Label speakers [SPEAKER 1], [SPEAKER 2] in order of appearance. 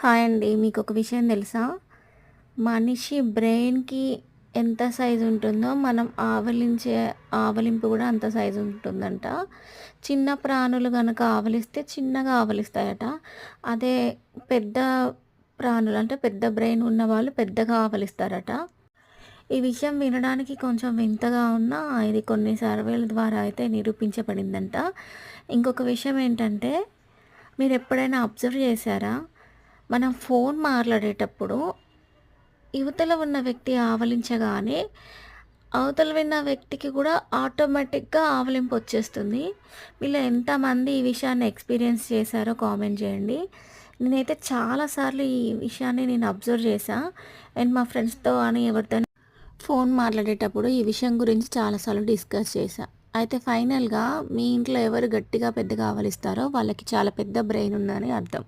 [SPEAKER 1] Hi అండి మీకు ఒక విషయం తెలుసా? మనిషి బ్రెయిన్కి ఎంత సైజు ఉంటుందో మనం ఆవలించే ఆవలింపు కూడా అంత సైజు ఉంటుందంట. చిన్న ప్రాణులు కనుక ఆవలిస్తే చిన్నగా ఆవలిస్తాయట. అదే పెద్ద ప్రాణులు అంటే పెద్ద బ్రెయిన్ ఉన్న వాళ్ళు పెద్దగా ఆవలిస్తారట. ఈ విషయం వినడానికి కొంచెం వింతగా ఉన్నా ఇది కొన్ని సర్వేల ద్వారా అయితే నిరూపించబడిందంట. ఇంకొక విషయం ఏంటంటే మీరు ఎప్పుడైనా అబ్జర్వ్ చేశారా? మనం ఫోన్ మాట్లాడేటప్పుడు యువతల ఉన్న వ్యక్తి ఆవలించగానే అవతల విన్న వ్యక్తికి కూడా ఆటోమేటిక్గా ఆవలింపు వచ్చేస్తుంది. వీళ్ళు ఎంతమంది ఈ విషయాన్ని ఎక్స్పీరియన్స్ చేశారో కామెంట్ చేయండి. నేనైతే చాలాసార్లు ఈ విషయాన్ని నేను అబ్జర్వ్ చేశా. అండ్ మా ఫ్రెండ్స్తో అని ఎవరితో ఫోన్ మాట్లాడేటప్పుడు ఈ విషయం గురించి చాలాసార్లు డిస్కస్ చేశా. అయితే ఫైనల్గా మీ ఇంట్లో ఎవరు గట్టిగా పెద్దగా ఆవలిస్తారో వాళ్ళకి చాలా పెద్ద బ్రెయిన్ ఉందని అర్థం.